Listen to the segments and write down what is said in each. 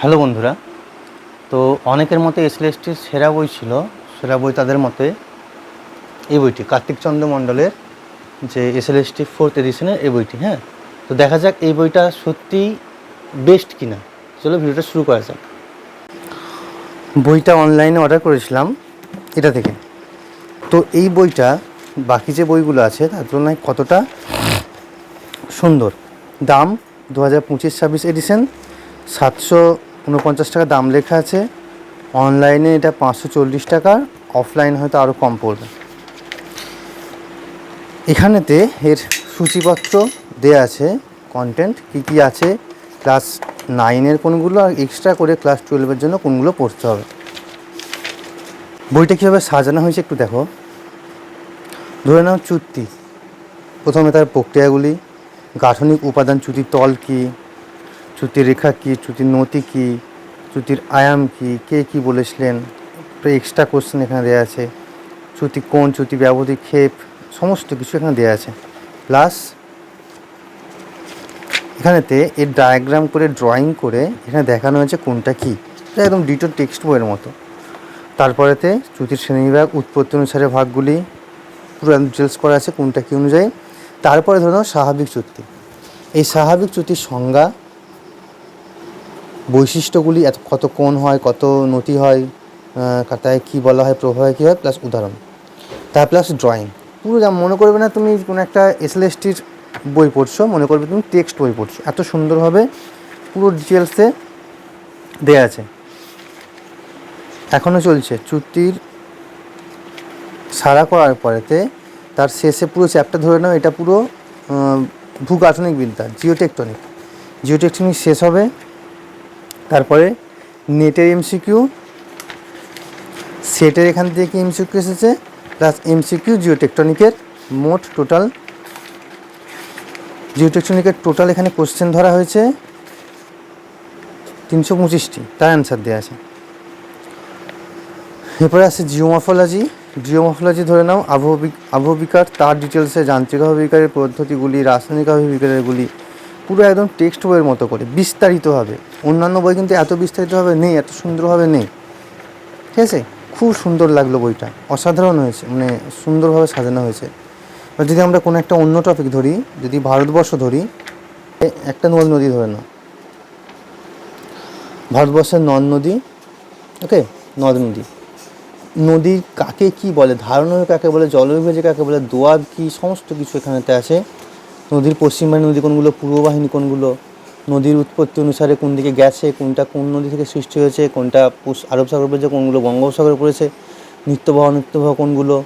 Hello বন্ধুরা, তো অনেকের মতে এসএলএসটির সেরা বই ছিল, সেরা বই তাদের মতে এই বইটি, কার্তিক চন্দ্র মণ্ডলের যে এসএলএসটি ফোর্থ এডিশনের এই বইটি হ্যাঁ? তো দেখা যাক এই বইটা সত্যি বেস্ট কিনা। চলো ভিডিওটা শুরু করা যাক। বইটা অনলাইনে অর্ডার করেছিলাম, এটা থেকে। তো এই বইটা, বাকি যে বইগুলো আছে, তার তুলনায় কতটা সুন্দর? দাম দু হাজার পঁচিশ ছাব্বিশ এডিশন সাতশো উনপঞ্চাশ টাকা দাম লেখা আছে। অনলাইনে এটা পাঁচশো চল্লিশ টাকা অফলাইন হয়তো আরও কম পড়বে। এখানেতে এর সূচিপত্র দেয়া আছে কন্টেন্ট কী কী আছে ক্লাস নাইনের কোনগুলো, আর এক্সট্রা করে ক্লাস টুয়েলভের জন্য কোনগুলো পড়তে হবে। বইটা কীভাবে সাজানো হয়েছে একটু দেখো। ধরে নাও চুক্তি। প্রথমে তার প্রক্রিয়াগুলি, গাঠনিক উপাদান চ্যুতির তল কী চ্যুতির রেখা কী, চ্যুতির নতি কী, চ্যুতির আয়াম কী, কে কী বলেছিলেন? এক্সট্রা কোশ্চেন এখানে দেওয়া আছে। চ্যুতি কোন, চ্যুতি ব্যবধি, ক্ষেপ, সমস্ত কিছু এখানে দেওয়া আছে। প্লাস এখানেতে এর ডায়াগ্রাম করে ড্রয়িং করে এখানে দেখানো হয়েছে কোনটা কী। এটা একদম ডিটো টেক্সট বইয়ের মতো। তারপরেতে চ্যুতির শ্রেণীবিভাগ, উৎপত্তি অনুসারে ভাগগুলি, পুরো ডিটেলস করা আছে কোনটা কী অনুযায়ী। তারপরে ধরো স্বাভাবিক চুক্তি এই স্বাভাবিক চুক্তির সংজ্ঞা বৈশিষ্ট্যগুলি এত, কত কোণ হয়, কত নতি হয় তাই কী বলা হয়, প্রভাবে কী হয় প্লাস উদাহরণ। তার প্লাস ড্রয়িং পুরো যা মনে করবে না তুমি কোনো একটা এসএলএসটির বই পড়ছো, মনে করবে তুমি টেক্সট বই পড়ছো। এত সুন্দরভাবে পুরো ডিটেলসে দেয়া আছে। এখনও চলছে। চুক্তির সারা করার পরেতে তার শেষে পুরো চ্যাপ্টার ধরে নাও, এটা পুরো ভূগাঠনিক বিদ্যা জিওটেকটনিক জিওটেকটনিক শেষ হবে তারপরে নেটের এমসিকিউ সেটের এখান থেকে এমসিকিউ এসেছে প্লাস এমসিকিউ জিওটেকটনিকের মোট টোটাল জিওটেকটনিকের টোটাল এখানে কোশ্চেন ধরা হয়েছে তিনশো পঁচিশটি, তার অ্যান্সার দেওয়া আছে। এরপরে আছে জিওমফোলজি জিওমফোলজি ধরে নাও, আবহবিক, আবহবিকার তার ডিটেলসে যান্ত্রিক আবহবিকারের পদ্ধতিগুলি, রাসায়নিক আবহবিকারেরগুলি পুরো একদম টেক্সট বইয়ের মতো করে, বিস্তারিতভাবে। অন্যান্য বই কিন্তু এত বিস্তারিতভাবে নেই, এত সুন্দরভাবে নেই। ঠিক আছে? খুব সুন্দর লাগল বইটা। অসাধারণ হয়েছে মানে সুন্দরভাবে সাজানো হয়েছে। এবার যদি আমরা কোনো একটা অন্য টপিক ধরি, যদি ভারতবর্ষ ধরি একটা নদ নদী ধরে নাও। ভারতবর্ষের নদ নদী ওকে নদ নদী। নদী কাকে কি বলে? ধারণা কাকে বলে? জলবিভাজে কাকে বলে? দোয়াব কি? সমস্ত কিছু এখানেতে আছে। নদীর পশ্চিমবাহিনী নদী কোনগুলো, পূর্ব বাহিনী কোনগুলো, নদীর উৎপত্তি অনুসারে কোন দিকে গেছে, কোনটা কোন নদী থেকে সৃষ্টি হয়েছে, কোনটা আরব সাগর পড়েছে, কোনগুলো বঙ্গোপসাগরে পড়েছে, নিত্যবহ নিত্যবহ কোনগুলো,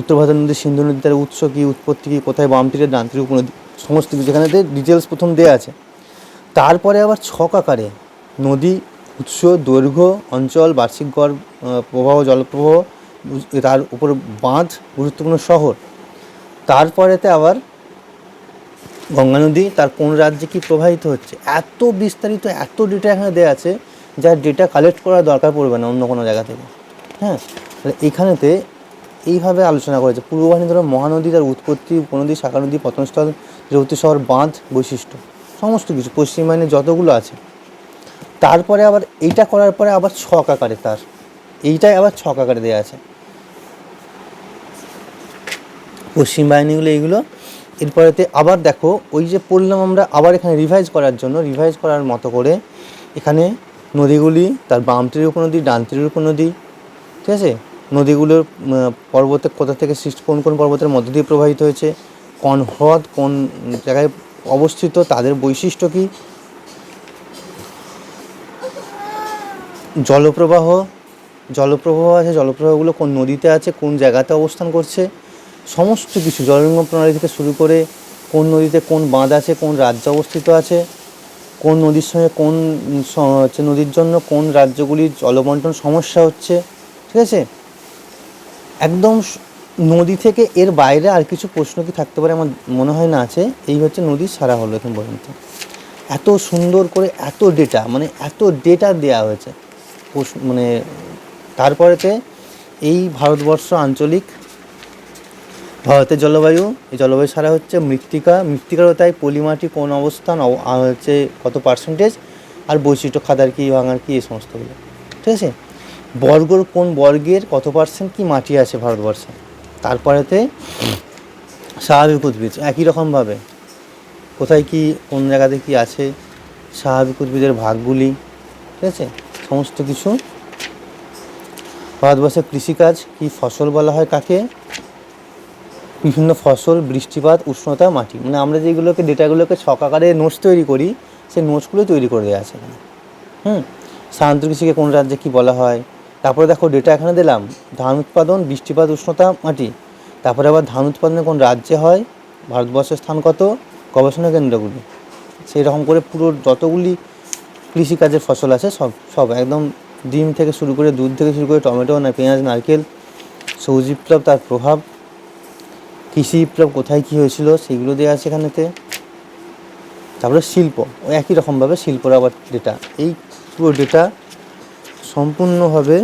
উত্তর ভারতের নদী, সিন্ধু নদী, তার উৎস কী, উৎপত্তি কী, কোথায় বাম তীরে ডান তীরে উপনদী সমস্ত কিছু এখানে ডিটেলস প্রথম দেওয়া আছে। তারপরে আবার ছক আকারে, নদী, উৎস, দৈর্ঘ্য, অঞ্চল, বার্ষিক গড় প্রবাহ, জলপ্রবাহ, তার উপর বাঁধ, গুরুত্বপূর্ণ শহর। তারপরেতে আবার গঙ্গা নদী তার কোন রাজ্যে কী প্রবাহিত হচ্ছে? এত বিস্তারিত, এত ডেটা এখানে দেওয়া আছে, যার ডেটা কালেক্ট করার দরকার পড়বে না অন্য কোনো জায়গা থেকে। হ্যাঁ? তাহলে এইখানেতে এইভাবে আলোচনা করেছে। পূর্ব বাহিনী ধরো মহানদী, তার উৎপত্তি, উপনদী শাখা নদী পতনস্থল রেবতী শহর, বাঁধ, বৈশিষ্ট্য, সমস্ত কিছু, পশ্চিম বাহিনীর যতগুলো আছে। তারপরে আবার এইটা করার পরে আবার ছক আকারে তার। এইটাই আবার ছক আকারে দেওয়া আছে। পশ্চিম বাহিনীগুলো এইগুলো এরপরেতে আবার দেখো, ওই যে পড়লাম আমরা আবার এখানে রিভাইজ করার জন্য রিভাইজ করার মতো করে এখানে নদীগুলি, তার বাম তীরের উপনদী ডান তীরের উপনদী ঠিক আছে? নদীগুলোর পর্বতে কোথা থেকে সৃষ্টি, কোন কোন পর্বতের মধ্য দিয়ে প্রবাহিত হয়েছে, কোন হ্রদ, কোন জায়গায় অবস্থিত, তাদের বৈশিষ্ট্য কী? জলপ্রবাহ জলপ্রবাহ আছে, জলপ্রবাহগুলো কোন নদীতে আছে, কোন জায়গাতে অবস্থান করছে সমস্ত কিছু জলরঙ্গ প্রণালী থেকে শুরু করে কোন নদীতে কোন বাঁধ আছে, কোন রাজ্য অবস্থিত আছে, কোন নদীর সঙ্গে কোন হচ্ছে নদীর জন্য কোন রাজ্যগুলির জলবন্টন সমস্যা হচ্ছে, ঠিক আছে? একদম নদী থেকে এর বাইরে আর কিছু প্রশ্ন কি থাকতে পারে আমার মনে হয় না আছে, এই হচ্ছে নদীর সারা হলো এখন পর্যন্ত। এত সুন্দর করে এত ডেটা মানে এত ডেটা দেওয়া হয়েছে। মানে তারপরেতে এই ভারতবর্ষ আঞ্চলিক ভারতের জলবায়ু, এই জলবায়ু সারা হচ্ছে মৃত্তিকা। মৃত্তিকারও তাই পলিমাটি কোন অবস্থান হচ্ছে কত পার্সেন্টেজ আর বৈশিষ্ট্য খাদার কি, ভাঙার কি, এই সমস্তগুলো। ঠিক আছে? বর্গর কোন বর্গের কত পার্সেন্ট কি মাটি আছে ভারতবর্ষে? তারপরেতে স্বাভাবিক উদ্ভিদ, একই রকমভাবে। কোথায় কি, কোন জায়গাতে কি আছে স্বাভাবিক উদ্ভিদের ভাগগুলি, ঠিক আছে? সমস্ত কিছু ভারতবর্ষের কৃষিকাজ, কি ফসল বলা হয় কাকে? বিভিন্ন ফসল, বৃষ্টিপাত, উষ্ণতা, মাটি। মানে আমরা যেগুলোকে, ডেটাগুলোকে ছক আকারে নোটস তৈরি করি, সেই নোটসগুলো তৈরি করে দেওয়া আছে এখানে। হুম? স্থানান্তর কৃষিকে কোন রাজ্যে কী বলা হয়? তারপরে দেখো ডেটা এখানে দিলাম। ধান উৎপাদন, বৃষ্টিপাত, উষ্ণতা, মাটি। তারপরে আবার ধান উৎপাদনে কোন রাজ্যে হয়? ভারতবর্ষের স্থান কত? গবেষণা কেন্দ্রগুলি। সেই রকম করে পুরো যতগুলি কৃষিকাজের ফসল আছে, সব সব। একদম ডিম থেকে শুরু করে, দুধ থেকে শুরু করে টমেটো, না, পেঁয়াজ, নারকেল, সবুজ বিপ্লব, তার প্রভাব। কৃষি বিপ্লব কোথায় কী হয়েছিল সেগুলো দেওয়া আছে এখানেতে। তারপরে শিল্প ওই একই রকমভাবে শিল্পর আবার ডেটা এই পুরো ডেটা সম্পূর্ণভাবে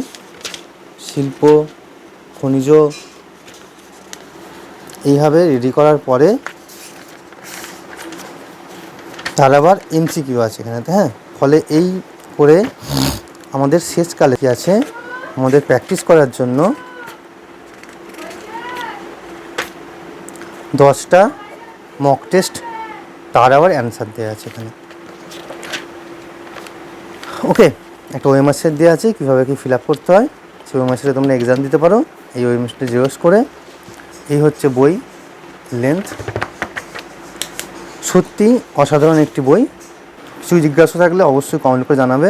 শিল্প, খনিজ, এইভাবে রেডি করার পরে তার আবার এমসিকিউ আছে এখানেতে হ্যাঁ? ফলে এই করে আমাদের শেষকালে কি আছে, আমাদের প্র্যাকটিস করার জন্য দশটা মক টেস্ট তার আবার অ্যান্সার দেওয়া আছে এখানে। ওকে একটা সেট দেওয়া আছে, কীভাবে কি ফিল আপ করতে হয়, সেই সেটে তোমরা এক্সাম দিতে পারো। এই ওএমআর সেটে জেরক্স করে এই হচ্ছে বই লেন্থ সত্যি অসাধারণ একটি বই। কিছু জিজ্ঞাসা থাকলে অবশ্যই কমেন্ট করে জানাবে।